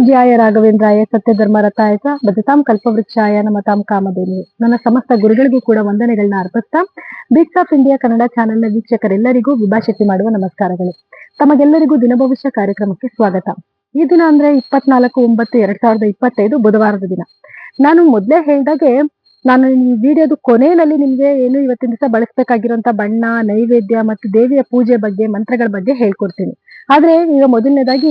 ಪೂಜ್ಯಾಯ ರಾಘವೇಂದ್ರಾಯ ಸತ್ಯಧರ್ಮ ರಥಾಯ ಚ ಕಲ್ಪವೃಕ್ಷಾಯ ಕಲ್ಪವೃಕ್ಷಾಯ ನಮತಾಂ ಕಾಮಧೇನು. ನನ್ನ ಸಮಸ್ತ ಗುರುಗಳಿಗೂ ಕೂಡ ವಂದನೆಗಳನ್ನ ಅರ್ಪಿಸ್ತಾ ಬಿಟ್ಸ್ ಆಫ್ ಇಂಡಿಯಾ ಕನ್ನಡ ಚಾನೆಲ್ನ ವೀಕ್ಷಕರೆಲ್ಲರಿಗೂ ವಿಭಾಷಿಸಿ ಮಾಡುವ ನಮಸ್ಕಾರಗಳು. ತಮಗೆಲ್ಲರಿಗೂ ದಿನಭವಿಷ್ಯ ಕಾರ್ಯಕ್ರಮಕ್ಕೆ ಸ್ವಾಗತ. ಈ ದಿನ ಅಂದ್ರೆ ಇಪ್ಪತ್ನಾಲ್ಕು ಒಂಬತ್ತು ಎರಡ್ ಸಾವಿರದ ಇಪ್ಪತ್ತೈದು ಬುಧವಾರದ ದಿನ. ನಾನು ಮೊದಲೇ ಹೇಳ್ದಾಗೆ ನಾನು ಈ ವಿಡಿಯೋದ ಕೊನೆಯಲ್ಲಿ ನಿಮ್ಗೆ ಏನು ಇವತ್ತಿನ ದಿವಸ ಬಳಸಬೇಕಾಗಿರುವಂತ ಬಣ್ಣ, ನೈವೇದ್ಯ ಮತ್ತು ದೇವಿಯ ಪೂಜೆ ಬಗ್ಗೆ, ಮಂತ್ರಗಳ ಬಗ್ಗೆ ಹೇಳ್ಕೊಡ್ತೀನಿ. ಆದ್ರೆ ಈಗ ಮೊದಲನೇದಾಗಿ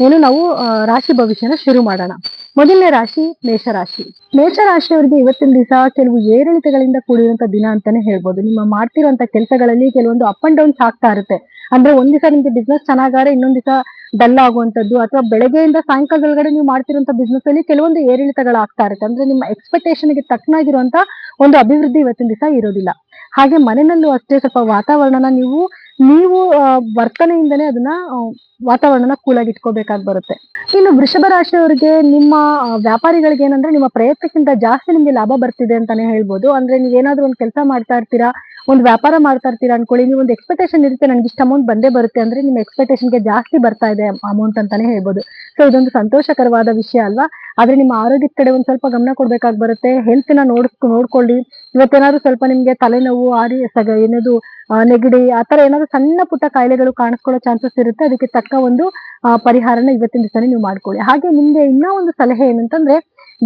ಏನು ನಾವು ರಾಶಿ ಭವಿಷ್ಯನ ಶುರು ಮಾಡೋಣ. ಮೊದಲನೇ ರಾಶಿ ಮೇಷರಾಶಿ. ಮೇಷರಾಶಿಯವರಿಗೆ ಇವತ್ತಿನ ದಿವಸ ಕೆಲವು ಏರಿಳಿತಗಳಿಂದ ಕೂಡಿರುವಂತ ದಿನ ಅಂತಾನೆ ಹೇಳ್ಬೋದು. ನಿಮ್ಮ ಮಾಡ್ತಿರುವಂತ ಕೆಲಸಗಳಲ್ಲಿ ಕೆಲವೊಂದು ಅಪ್ ಅಂಡ್ ಡೌನ್ಸ್ ಆಗ್ತಾ ಇರುತ್ತೆ. ಅಂದ್ರೆ ಒಂದ್ ದಿವಸ ನಿಮ್ಗೆ ಬಿಸ್ನೆಸ್ ಚೆನ್ನಾಗಾದ್ರೆ ಇನ್ನೊಂದ್ ದಿವಸ ಡಲ್ ಆಗುವಂತದ್ದು ಅಥವಾ ಬೆಳಗ್ಗೆಯಿಂದ ಸಾಯಂಕಾಲದೊಳಗಡೆ ನೀವು ಮಾಡ್ತಿರುವಂತ ಬಿಸ್ನೆಸ್ ಅಲ್ಲಿ ಕೆಲವೊಂದು ಏರಿಳಿತಗಳಾಗ್ತಾ ಇರುತ್ತೆ. ಅಂದ್ರೆ ನಿಮ್ಮ ಎಕ್ಸ್ಪೆಕ್ಟೇಷನ್ಗೆ ತಕ್ಕನಾಗಿರುವಂತ ಒಂದು ಅಭಿವೃದ್ಧಿ ಇವತ್ತಿನ ದಿವಸ ಇರೋದಿಲ್ಲ. ಹಾಗೆ ಮನೆಯಲ್ಲೂ ಅಷ್ಟೇ ಸ್ವಲ್ಪ ವಾತಾವರಣನ ನೀವು ನೀವು ವರ್ತನೆಯಿಂದನೇ ಅದನ್ನ ವಾತಾವರಣನ ಕೂಲಾಗಿ ಇಟ್ಕೋಬೇಕಾಗಿ ಬರುತ್ತೆ. ಇನ್ನು ವೃಷಭ ರಾಶಿಯವರಿಗೆ ನಿಮ್ಮ ವ್ಯಾಪಾರಿಗಳಿಗೆ ಏನಂದ್ರೆ ನಿಮ್ಮ ಪ್ರಯತ್ನಕ್ಕಿಂತ ಜಾಸ್ತಿ ನಿಮ್ಗೆ ಲಾಭ ಬರ್ತಿದೆ ಅಂತಾನೆ ಹೇಳ್ಬೋದು. ಅಂದ್ರೆ ನೀವೇನಾದ್ರೂ ಒಂದು ಕೆಲಸ ಮಾಡ್ತಾ ಇರ್ತೀರಾ, ಒಂದು ವ್ಯಾಪಾರ ಮಾಡ್ತಾ ಇರ್ತೀರಾ ಅನ್ಕೊಳ್ಳಿ, ನೀವು ಒಂದು ಎಕ್ಸ್ಪೆಕ್ಟೇಷನ್ ಇರುತ್ತೆ, ನನ್ಗೆ ಇಷ್ಟು ಅಮೌಂಟ್ ಬಂದೇ ಬರುತ್ತೆ ಅಂದ್ರೆ ನಿಮ್ಮ ಎಕ್ಸ್ಪೆಕ್ಟೇಷನ್ಗೆ ಜಾಸ್ತಿ ಬರ್ತಾ ಇದೆ ಅಮೌಂಟ್ ಅಂತಾನೆ ಹೇಳ್ಬೋದು. ಸೊ ಇದೊಂದು ಸಂತೋಷಕರವಾದ ವಿಷಯ ಅಲ್ವಾ? ಆದ್ರೆ ನಿಮ್ಮ ಆರೋಗ್ಯದ ಕಡೆ ಒಂದ್ ಸ್ವಲ್ಪ ಗಮನ ಕೊಡ್ಬೇಕಾಗಿ ಬರುತ್ತೆ. ಹೆಲ್ತ್ನ ನೋಡ್, ನೋಡ್ಕೊಳ್ಳಿ. ಇವತ್ತೇನಾದ್ರು ಸ್ವಲ್ಪ ನಿಮ್ಗೆ ತಲೆನೋವು, ಆರಿ, ಸಗ ಏನದು ನೆಗಡಿ ಆತರ ಏನಾದ್ರು ಸಣ್ಣ ಪುಟ್ಟ ಕಾಯಿಲೆಗಳು ಕಾಣಿಸ್ಕೊಳ್ಳೋ ಚಾನ್ಸಸ್ ಇರುತ್ತೆ. ಅದಕ್ಕೆ ತಕ್ಕ ಒಂದು ಪರಿಹಾರನ ಇವತ್ತಿನ ದಿವಸನೇ ನೀವು ಮಾಡ್ಕೊಳ್ಳಿ. ಹಾಗೆ ನಿಮ್ಗೆ ಇನ್ನೂ ಒಂದು ಸಲಹೆ ಏನಂತಂದ್ರೆ,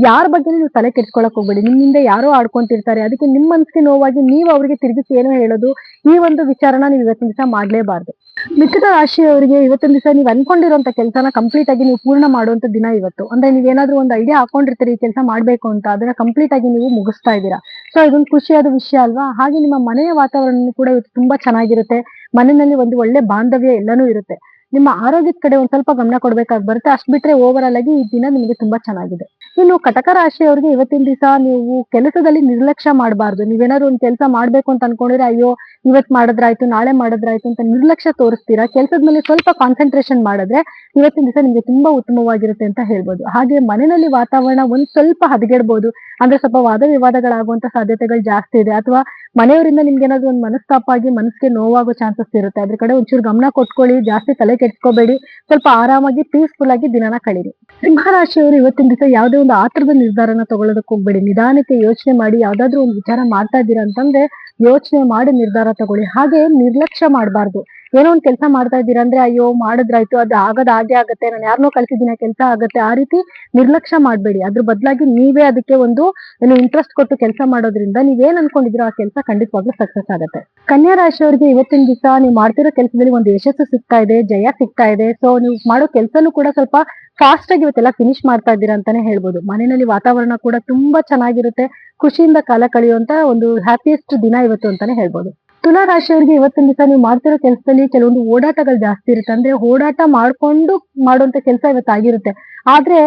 ಯಾರ ಬಗ್ಗೆ ನೀವು ತಲೆ ಕೆಡ್ಸ್ಕೊಳಕ್ ಹೋಗ್ಬೇಡಿ. ನಿಮ್ಮಿಂದ ಯಾರೋ ಆಡ್ಕೊಂತಿರ್ತಾರೆ. ಅದಕ್ಕೆ ನಿಮ್ಮ ಮನ್ಸಿಗೆ ನೋವಾಗಿ ನೀವು ಅವರಿಗೆ ತಿರುಗಿಸಿ ಏನು ಹೇಳೋದು, ಈ ಒಂದು ವಿಚಾರನ ನೀವು ಇವತ್ತಿನ ದಿವಸ ಮಾಡ್ಲೇಬಾರ್ದು. ಮಿಥುನ ರಾಶಿಯವರಿಗೆ ಇವತ್ತಿನ ದಿವಸ ನೀವು ಅನ್ಕೊಂಡಿರುವಂತ ಕೆಲಸನ ಕಂಪ್ಲೀಟ್ ಆಗಿ ನೀವು ಪೂರ್ಣ ಮಾಡುವಂತ ದಿನ ಇವತ್ತು. ಅಂದ್ರೆ ನೀವೇನಾದ್ರೂ ಒಂದು ಐಡಿಯಾ ಹಾಕೊಂಡಿರ್ತೀರಿ, ಈ ಕೆಲಸ ಮಾಡ್ಬೇಕು ಅಂತ. ಅದನ್ನ ಕಂಪ್ಲೀಟ್ ಆಗಿ ನೀವು ಮುಗಿಸ್ತಾ ಇದ್ದೀರಾ. ಸೊ ಇದೊಂದು ಖುಷಿಯಾದ ವಿಷಯ ಅಲ್ವಾ? ಹಾಗೆ ನಿಮ್ಮ ಮನೆಯ ವಾತಾವರಣ ಕೂಡ ಇವತ್ತು ತುಂಬಾ ಚೆನ್ನಾಗಿರುತ್ತೆ. ಮನೆಯಲ್ಲಿ ಒಂದು ಒಳ್ಳೆ ಬಾಂಧವ್ಯ ಎಲ್ಲಾನು ಇರುತ್ತೆ. ನಿಮ್ಮ ಆರೋಗ್ಯದ ಕಡೆ ಒಂದ್ ಸ್ವಲ್ಪ ಗಮನ ಕೊಡ್ಬೇಕಾಗಿ ಬರುತ್ತೆ. ಅಷ್ಟ್ ಬಿಟ್ರೆ ಓವರ್ ಆಲ್ ಆಗಿ ಈ ದಿನ ನಿಮಗೆ ತುಂಬಾ ಚೆನ್ನಾಗಿದೆ. ಇನ್ನು ಕಟಕ ರಾಶಿಯವರಿಗೆ ಇವತ್ತಿನ ದಿವಸ ನೀವು ಕೆಲಸದಲ್ಲಿ ನಿರ್ಲಕ್ಷ್ಯ ಮಾಡಬಾರ್ದು. ನೀವೇನಾದ್ರು ಒಂದು ಕೆಲಸ ಮಾಡ್ಬೇಕು ಅಂತ ಅನ್ಕೊಂಡಿದ್ರೆ, ಅಯ್ಯೋ, ಇವತ್ ಮಾಡಿದ್ರಾಯ್ತು, ನಾಳೆ ಮಾಡಿದ್ರಾಯ್ತು ಅಂತ ನಿರ್ಲಕ್ಷ್ಯ ತೋರಿಸ್ತೀರಾ? ಕೆಲಸದ ಮೇಲೆ ಸ್ವಲ್ಪ ಕಾನ್ಸಂಟ್ರೇಷನ್ ಮಾಡಿದ್ರೆ ಇವತ್ತಿನ ದಿವಸ ನಿಮ್ಗೆ ತುಂಬಾ ಉತ್ತಮವಾಗಿರುತ್ತೆ ಅಂತ ಹೇಳ್ಬೋದು. ಹಾಗೆ ಮನೆಯಲ್ಲಿ ವಾತಾವರಣ ಒಂದ್ ಸ್ವಲ್ಪ ಹದಗೆಡ್ಬೋದು. ಅಂದ್ರೆ ಸ್ವಲ್ಪ ವಾದ ವಿವಾದಗಳಾಗುವಂತ ಸಾಧ್ಯತೆಗಳು ಜಾಸ್ತಿ ಇದೆ. ಅಥವಾ ಮನೆಯವರಿಂದ ನಿಮ್ಗೆ ಏನಾದ್ರು ಒಂದು ಮನಸ್ತಾಪ ಆಗಿ ಮನಸ್ಸಿಗೆ ನೋವಾಗೋ ಚಾನ್ಸಸ್ ಇರುತ್ತೆ. ಅದ್ರ ಕಡೆ ಒಂಚೂರು ಗಮನ ಕೊಟ್ಕೊಳ್ಳಿ. ಜಾಸ್ತಿ ತಲೆ ಕೆಡ್ಸ್ಕೋಬೇಡಿ. ಸ್ವಲ್ಪ ಆರಾಮಾಗಿ ಪೀಸ್ಫುಲ್ ಆಗಿ ದಿನನ ಕಳೀರಿ. ಸಿಂಹರಾಶಿಯವರು ಇವತ್ತಿನ ದಿವಸ ಯಾವುದೇ ಒಂದು ಆತರದ ನಿರ್ಧಾರನ ತಗೊಳ್ಳೋದಕ್ಕೆ ಹೋಗ್ಬೇಡಿ. ನಿಧಾನಕ್ಕೆ ಯೋಚನೆ ಮಾಡಿ, ಯಾವ್ದಾದ್ರು ಒಂದು ವಿಚಾರ ಮಾಡ್ತಾ ಇದ್ದೀರಾ ಅಂತಂದ್ರೆ ಯೋಚನೆ ಮಾಡಿ ನಿರ್ಧಾರ ತಗೊಳ್ಳಿ. ಹಾಗೆ ನಿರ್ಲಕ್ಷ್ಯ ಮಾಡಬಾರ್ದು. ಏನೋ ಒಂದ್ ಕೆಲಸ ಮಾಡ್ತಾ ಇದ್ದೀರಾ ಅಂದ್ರೆ, ಅಯ್ಯೋ, ಮಾಡಿದ್ರಾಯ್ತು, ಅದು ಆಗದ್ ಹಾಗೆ ಆಗತ್ತೆ, ನಾನು ಯಾರನ್ನೋ ಕಲ್ಸಿದ್ದೀನಿ ಕೆಲಸ ಆಗತ್ತೆ, ಆ ರೀತಿ ನಿರ್ಲಕ್ಷ್ಯ ಮಾಡಬೇಡಿ. ಅದ್ರ ಬದಲಾಗಿ ನೀವೇ ಅದಕ್ಕೆ ಒಂದು, ಏನು ಇಂಟ್ರೆಸ್ಟ್ ಕೊಟ್ಟು ಕೆಲಸ ಮಾಡೋದ್ರಿಂದ ನೀವೇನ್ ಅನ್ಕೊಂಡಿದ್ದೀರೋ ಆ ಕೆಲಸ ಖಂಡಿತವಾಗ್ಲೂ ಸಕ್ಸಸ್ ಆಗುತ್ತೆ. ಕನ್ಯಾ ರಾಶಿಯವರಿಗೆ ಇವತ್ತಿನ ದಿವಸ ನೀವು ಮಾಡ್ತಿರೋ ಕೆಲಸದಲ್ಲಿ ಒಂದು ಯಶಸ್ಸು ಸಿಗ್ತಾ ಇದೆ, ಜಯ ಸಿಗ್ತಾ ಇದೆ. ಸೊ ನೀವು ಮಾಡೋ ಕೆಲಸನೂ ಕೂಡ ಸ್ವಲ್ಪ ಫಾಸ್ಟ್ ಆಗಿ ಇವತ್ತೆಲ್ಲ ಫಿನಿಶ್ ಮಾಡ್ತಾ ಇದ್ದೀರಾ ಅಂತಾನೆ ಹೇಳ್ಬೋದು. ಮನೆಯಲ್ಲಿ ವಾತಾವರಣ ಕೂಡ ತುಂಬಾ ಚೆನ್ನಾಗಿರುತ್ತೆ. ಖುಷಿಯಿಂದ ಕಾಲ ಕಳೆಯುವಂತ ಒಂದು ಹ್ಯಾಪಿಯೆಸ್ಟ್ ದಿನ ಇವತ್ತು ಅಂತಾನೆ ಹೇಳ್ಬೋದು. ತುಲಾ ರಾಶಿಯವರಿಗೆ ಇವತ್ತಿನ ದಿವಸ ನೀವು ಮಾಡ್ತಿರೋ ಕೆಲಸದಲ್ಲಿ ಕೆಲವೊಂದು ಓಡಾಟಗಳು ಜಾಸ್ತಿ ಇರುತ್ತೆ. ಅಂದ್ರೆ ಓಡಾಟ ಮಾಡ್ಕೊಂಡು ಮಾಡುವಂತ ಕೆಲಸ ಇವತ್ತು ಆಗಿರುತ್ತೆ. ಆದ್ರೆ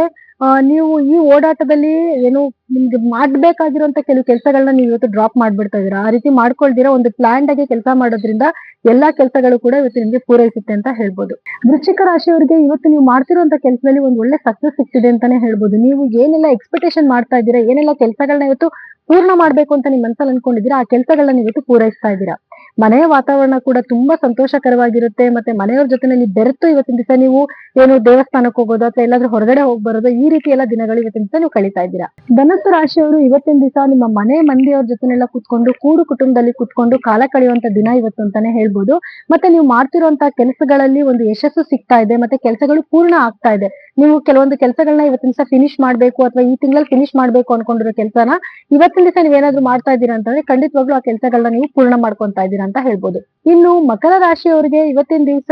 ನೀವು ಈ ಓಡಾಟದಲ್ಲಿ ಏನು ನಿಮ್ಗೆ ಮಾಡ್ಬೇಕಾಗಿರುವಂತ ಕೆಲವು ಕೆಲಸಗಳನ್ನ ನೀವು ಇವತ್ತು ಡ್ರಾಪ್ ಮಾಡ್ಬಿಡ್ತಾ ಇದೀರಾ ಆ ರೀತಿ ಮಾಡ್ಕೊಳ್ದಿರ ಒಂದು ಪ್ಲಾನ್ ಆಗಿ ಕೆಲಸ ಮಾಡೋದ್ರಿಂದ ಎಲ್ಲಾ ಕೆಲಸಗಳು ಕೂಡ ಇವತ್ತು ನಿಮ್ಗೆ ಪೂರೈಸುತ್ತೆ ಅಂತ ಹೇಳ್ಬೋದು. ವೃಶ್ಚಿಕ ರಾಶಿಯವರಿಗೆ ಇವತ್ತು ನೀವು ಮಾಡ್ತಿರುವಂತ ಕೆಲಸದಲ್ಲಿ ಒಂದು ಒಳ್ಳೆ ಸಕ್ಸಸ್ ಸಿಗ್ತಿದೆ ಅಂತಾನೆ ಹೇಳ್ಬೋದು. ನೀವು ಏನೆಲ್ಲ ಎಕ್ಸ್ಪೆಕ್ಟೇಷನ್ ಮಾಡ್ತಾ ಇದ್ದೀರಾ, ಏನೆಲ್ಲ ಕೆಲಸಗಳನ್ನ ಇವತ್ತು ಪೂರ್ಣ ಮಾಡ್ಬೇಕು ಅಂತ ನಿಮ್ ಮನಸ್ಸಲ್ಲಿ ಅನ್ಕೊಂಡಿದ್ದೀರಾ, ಆ ಕೆಲಸಗಳನ್ನ ಇವತ್ತು ಪೂರೈಸ್ತಾ ಇದ್ದೀರಾ? ಮನೆಯ ವಾತಾವರಣ ಕೂಡ ತುಂಬಾ ಸಂತೋಷಕರವಾಗಿರುತ್ತೆ, ಮತ್ತೆ ಮನೆಯವ್ರ ಜೊತೆನಲ್ಲಿ ಬೆರೆತು ಇವತ್ತಿನ ದಿವಸ ನೀವು ಏನು ದೇವಸ್ಥಾನಕ್ಕೆ ಹೋಗೋದು ಅಥವಾ ಎಲ್ಲಾದ್ರೂ ಹೊರಗಡೆ ಹೋಗಿ ಬರೋದು, ಈ ರೀತಿ ಎಲ್ಲ ದಿನಗಳು ಇವತ್ತಿನ ದಿವಸ ನೀವು ಕಳೀತಾ ಇದ್ದೀರಾ? ಧನಸ್ಸು ರಾಶಿಯವರು ಇವತ್ತಿನ ದಿವಸ ನಿಮ್ಮ ಮನೆ ಮಂದಿಯವ್ರ ಜೊತೆನೆಲ್ಲ ಕುತ್ಕೊಂಡು, ಕೂಡು ಕುಟುಂಬದಲ್ಲಿ ಕುತ್ಕೊಂಡು ಕಾಲ ಕಳೆಯುವಂತ ದಿನ ಇವತ್ತು ಅಂತಾನೆ ಹೇಳ್ಬೋದು. ಮತ್ತೆ ನೀವು ಮಾಡ್ತಿರುವಂತಹ ಕೆಲಸಗಳಲ್ಲಿ ಒಂದು ಯಶಸ್ಸು ಸಿಗ್ತಾ ಇದೆ, ಮತ್ತೆ ಕೆಲಸಗಳು ಪೂರ್ಣ ಆಗ್ತಾ ಇದೆ. ನೀವು ಕೆಲವೊಂದು ಕೆಲಸಗಳನ್ನ ಇವತ್ತಿನ ದಿವಸ ಫಿನಿಶ್ ಮಾಡ್ಬೇಕು ಅಥವಾ ಈ ತಿಂಗಳಲ್ಲಿ ಫಿನಿಶ್ ಮಾಡ್ಬೇಕು ಅನ್ಕೊಂಡಿರೋ ಕೆಲಸನ ಇವತ್ತಿನ ದಿವಸ ನೀವೇನಾದ್ರೂ ಮಾಡ್ತಾ ಇದ್ದೀರಾ ಅಂತಂದ್ರೆ ಖಂಡಿತವಾಗ್ಲೂ ಆ ಕೆಲಸಗಳನ್ನ ನೀವು ಪೂರ್ಣ ಮಾಡ್ಕೊಂತಾ ಇದ್ದೀರಾ ಅಂತ ಹೇಳ್ಬೋದು. ಇನ್ನು ಮಕರ ರಾಶಿಯವರಿಗೆ ಇವತ್ತಿನ ದಿವಸ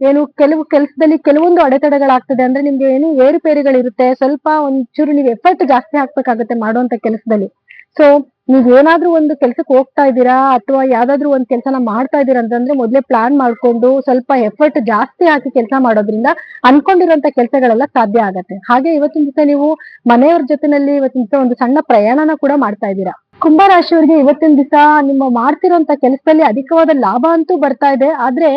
ಏನು ಕೆಲವು ಕೆಲಸದಲ್ಲಿ ಕೆಲವೊಂದು ಅಡೆತಡೆಗಳಾಗ್ತದೆ ಅಂದ್ರೆ ನಿಮ್ಗೆ ಏನು ಏರುಪೇರುಗಳಿರುತ್ತೆ ಸ್ವಲ್ಪ ಒಂಚೂರು ನೀವು ಎಫರ್ಟ್ ಜಾಸ್ತಿ ಹಾಕ್ಬೇಕಾಗತ್ತೆ ಮಾಡುವಂತ ಕೆಲಸದಲ್ಲಿ. ಸೊ ನೀವ್ ಏನಾದ್ರೂ ಒಂದು ಕೆಲ್ಸಕ್ಕೆ ಹೋಗ್ತಾ ಇದ್ದೀರಾ ಅಥವಾ ಯಾವ್ದಾದ್ರು ಒಂದ್ ಕೆಲಸನ ಮಾಡ್ತಾ ಇದ್ದೀರಾ ಅಂತಂದ್ರೆ ಮೊದ್ಲೇ ಪ್ಲಾನ್ ಮಾಡ್ಕೊಂಡು ಸ್ವಲ್ಪ ಎಫರ್ಟ್ ಜಾಸ್ತಿ ಹಾಕಿ ಕೆಲಸ ಮಾಡೋದ್ರಿಂದ ಅನ್ಕೊಂಡಿರುವಂತ ಕೆಲಸಗಳೆಲ್ಲ ಸಾಧ್ಯ ಆಗತ್ತೆ. ಹಾಗೆ ಇವತ್ತಿನ ದಿವಸ ನೀವು ಮನೆಯವ್ರ ಜೊತೆನಲ್ಲಿ ಇವತ್ತಿನ ದಿವಸ ಒಂದು ಸಣ್ಣ ಪ್ರಯಾಣನ ಕೂಡ ಮಾಡ್ತಾ ಇದ್ದೀರಾ. ಕುಂಭರಾಶಿಯವರಿಗೆ ಇವತ್ತಿನ ದಿವಸ ನಿಮ್ಮ ಮಾಡ್ತಿರೋಂತ ಕೆಲಸದಲ್ಲಿ ಅಧಿಕವಾದ ಲಾಭ ಅಂತೂ ಬರ್ತಾ ಇದೆ. ಆದ್ರೆ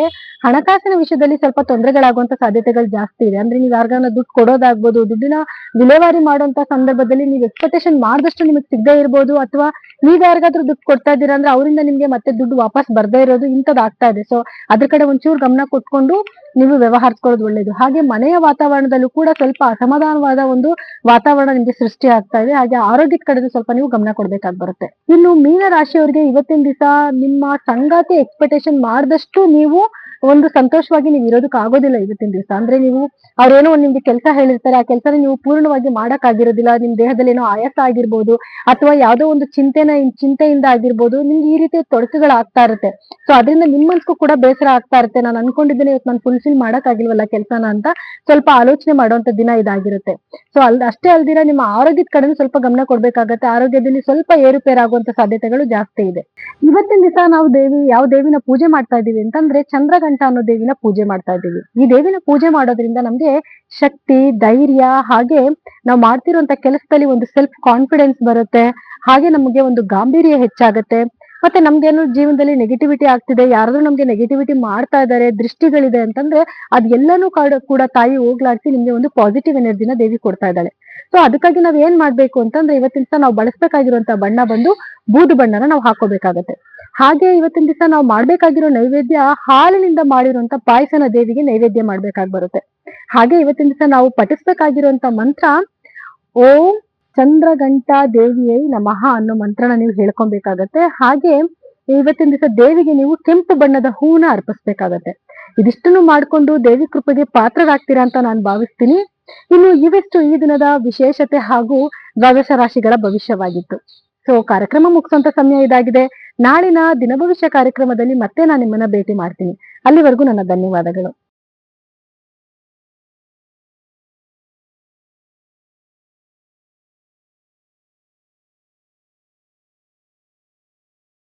ಹಣಕಾಸಿನ ವಿಷಯದಲ್ಲಿ ಸ್ವಲ್ಪ ತೊಂದರೆಗಳಾಗುವಂತ ಸಾಧ್ಯತೆಗಳು ಜಾಸ್ತಿ ಇದೆ. ಅಂದ್ರೆ ನೀವು ಯಾರಿಗಾನ ದುಡ್ಡು ಕೊಡೋದಾಗ್ಬೋದು, ದುಡ್ಡಿನ ವಿಲೇವಾರಿ ಮಾಡುವಂತ ಸಂದರ್ಭದಲ್ಲಿ ನೀವು ಎಕ್ಸ್ಪೆಕ್ಟೇಷನ್ ಮಾಡಿದಷ್ಟು ನಿಮಗೆ ಸಿಗದೇ ಇರ್ಬೋದು, ಅಥವಾ ನೀವ್ ಯಾರಿಗಾದ್ರೂ ದುಡ್ಡು ಕೊಡ್ತಾ ಇದ್ದೀರಾ ಅಂದ್ರೆ ಅವರಿಂದ ನಿಮ್ಗೆ ಮತ್ತೆ ದುಡ್ಡು ವಾಪಸ್ ಬರ್ದೇ ಇರೋದು ಇಂಥದ್ದು ಆಗ್ತಾ ಇದೆ. ಸೊ ಅದ್ರ ಕಡೆ ಒಂಚೂರು ಗಮನ ಕೊಟ್ಕೊಂಡು ನೀವು ವ್ಯವಹರಿಸ್ಕೊಳ್ಳೋದು ಒಳ್ಳೇದು. ಹಾಗೆ ಮನೆಯ ವಾತಾವರಣದಲ್ಲೂ ಕೂಡ ಸ್ವಲ್ಪ ಅಸಮಾಧಾನವಾದ ಒಂದು ವಾತಾವರಣ ನಿಮ್ಗೆ ಸೃಷ್ಟಿ ಆಗ್ತಾ ಇದೆ. ಹಾಗೆ ಆರೋಗ್ಯದ ಕಡೆದು ಸ್ವಲ್ಪ ನೀವು ಗಮನ ಕೊಡ್ಬೇಕಾಗಿ ಬರುತ್ತೆ. ಇನ್ನು ಮೀನ ರಾಶಿಯವರಿಗೆ ಇವತ್ತಿನ ದಿವಸ ನಿಮ್ಮ ಸಂಗಾತಿ ಎಕ್ಸ್ಪೆಕ್ಟೇಷನ್ ಮಾಡಿದಷ್ಟು ನೀವು ಒಂದು ಸಂತೋಷವಾಗಿ ನೀವು ಇರೋದಕ್ಕೆ ಆಗೋದಿಲ್ಲ ಇವತ್ತಿನ ದಿವಸ. ಅಂದ್ರೆ ನೀವು ಅವ್ರೇನೋ ಒಂದ್ ನಿಮ್ಗೆ ಕೆಲಸ ಹೇಳಿರ್ತಾರೆ, ಆ ಕೆಲಸನ ನೀವು ಪೂರ್ಣವಾಗಿ ಮಾಡಕ್ ಆಗಿರೋದಿಲ್ಲ, ನಿಮ್ ದೇಹದಲ್ಲಿ ಏನೋ ಆಯಾಸ ಆಗಿರ್ಬೋದು, ಅಥವಾ ಯಾವ್ದೋ ಒಂದು ಚಿಂತೆನ, ಚಿಂತೆಯಿಂದ ಆಗಿರ್ಬೋದು, ನಿಮ್ಗೆ ಈ ರೀತಿಯ ತೊಡಕುಗಳಾಗ್ತಾ ಇರುತ್ತೆ. ಸೊ ಅದರಿಂದ ನಿಮ್ ಮನ್ಸ್ಗೂ ಕೂಡ ಬೇಸರ ಆಗ್ತಾ ಇರುತ್ತೆ. ನಾನು ಅನ್ಕೊಂಡಿದ್ದೇನೆ ಇವತ್ತು ನಾನು ಫುಲ್ಫಿಲ್ ಮಾಡಕ್ ಆಗಿಲ್ವಲ್ಲ ಕೆಲಸನ ಅಂತ ಸ್ವಲ್ಪ ಆಲೋಚನೆ ಮಾಡುವಂತ ದಿನ ಇದಾಗಿರುತ್ತೆ. ಸೊ ಅಲ್, ಅಷ್ಟೇ ಅಲ್ದಿರ ನಿಮ್ಮ ಆರೋಗ್ಯದ ಕಡೆ ಸ್ವಲ್ಪ ಗಮನ ಕೊಡ್ಬೇಕಾಗತ್ತೆ. ಆರೋಗ್ಯದಲ್ಲಿ ಸ್ವಲ್ಪ ಏರುಪೇರು ಆಗುವಂತ ಸಾಧ್ಯತೆಗಳು ಜಾಸ್ತಿ ಇದೆ. ಇವತ್ತಿನ ದಿವಸ ನಾವು ದೇವಿ, ಯಾವ ದೇವಿನ ಪೂಜೆ ಮಾಡ್ತಾ ಇದೀವಿ ಅಂತಂದ್ರೆ ಚಂದ್ರಗಂಟ ಅನ್ನೋ ದೇವಿನ ಪೂಜೆ ಮಾಡ್ತಾ ಇದ್ದೀವಿ. ಈ ದೇವಿನ ಪೂಜೆ ಮಾಡೋದ್ರಿಂದ ನಮ್ಗೆ ಶಕ್ತಿ, ಧೈರ್ಯ ಹಾಗೆ ನಾವು ಮಾಡ್ತಿರುವಂತ ಕೆಲಸದಲ್ಲಿ ಒಂದು ಸೆಲ್ಫ್ ಕಾನ್ಫಿಡೆನ್ಸ್ ಬರುತ್ತೆ. ಹಾಗೆ ನಮಗೆ ಒಂದು ಗಾಂಭೀರ್ಯ ಹೆಚ್ಚಾಗುತ್ತೆ. ಮತ್ತೆ ನಮ್ಗೇನು ಜೀವನದಲ್ಲಿ ನೆಗೆಟಿವಿಟಿ ಆಗ್ತಿದೆ, ಯಾರಾದ್ರೂ ನಮ್ಗೆ ನೆಗೆಟಿವಿಟಿ ಮಾಡ್ತಾ ಇದಾರೆ, ದೃಷ್ಟಿಗಳಿದೆ ಅಂತಂದ್ರೆ ಅದೆಲ್ಲನೂ ಕಾಡ- ತಾಯಿ ಹೋಗ್ಲಾಡ್ಸಿ ನಿಮ್ಗೆ ಒಂದು ಪಾಸಿಟಿವ್ ಎನರ್ಜಿನ ದೇವಿ ಕೊಡ್ತಾ ಇದ್ದಾಳೆ. ಸೊ ಅದಕ್ಕಾಗಿ ನಾವ್ ಏನ್ ಮಾಡ್ಬೇಕು ಅಂತಂದ್ರೆ ಇವತ್ತಿನ ನಾವು ಬಳಸಬೇಕಾಗಿರುವಂತ ಬಣ್ಣ ಬಂದು ಬೂದು ಬಣ್ಣನ ನಾವು ಹಾಕೋಬೇಕಾಗತ್ತೆ. ಹಾಗೆ ಇವತ್ತಿನ ದಿವಸ ನಾವು ಮಾಡ್ಬೇಕಾಗಿರೋ ನೈವೇದ್ಯ ಹಾಲಿನಿಂದ ಮಾಡಿರುವಂತ ಪಾಯಸನ ದೇವಿಗೆ ನೈವೇದ್ಯ ಮಾಡ್ಬೇಕಾಗಿ ಬರುತ್ತೆ. ಹಾಗೆ ಇವತ್ತಿನ ದಿವಸ ನಾವು ಪಠಿಸ್ಬೇಕಾಗಿರುವಂತ ಮಂತ್ರ, ಓಂ ಚಂದ್ರಗಂಟಾ ದೇವಿಯೇ ನಮಃ ಅನ್ನೋ ಮಂತ್ರನ ನೀವು ಹೇಳ್ಕೊಬೇಕಾಗತ್ತೆ. ಹಾಗೆ ಇವತ್ತಿನ ದಿವಸ ದೇವಿಗೆ ನೀವು ಕೆಂಪು ಬಣ್ಣದ ಹೂನ ಅರ್ಪಿಸ್ಬೇಕಾಗತ್ತೆ. ಇದಿಷ್ಟನ್ನು ಮಾಡ್ಕೊಂಡು ದೇವಿ ಕೃಪೆಗೆ ಪಾತ್ರರಾಗ್ತೀರಾ ಅಂತ ನಾನು ಭಾವಿಸ್ತೀನಿ. ಇನ್ನು ಇವೆಷ್ಟು ಈ ದಿನದ ವಿಶೇಷತೆ ಹಾಗೂ ದ್ವಾದಶ ರಾಶಿಗಳ ಭವಿಷ್ಯವಾಗಿತ್ತು. ಸೊ ಕಾರ್ಯಕ್ರಮ ಮುಗಿಸುವಂತ ಸಮಯ ಇದಾಗಿದೆ. ನಾಳಿನ ದಿನಭವಿಷ್ಯ ಕಾರ್ಯಕ್ರಮದಲ್ಲಿ ಮತ್ತೆ ನಾನು ನಿಮ್ಮನ್ನ ಭೇಟಿ ಮಾಡ್ತೀನಿ. ಅಲ್ಲಿವರೆಗೂ ನನ್ನ ಧನ್ಯವಾದಗಳು.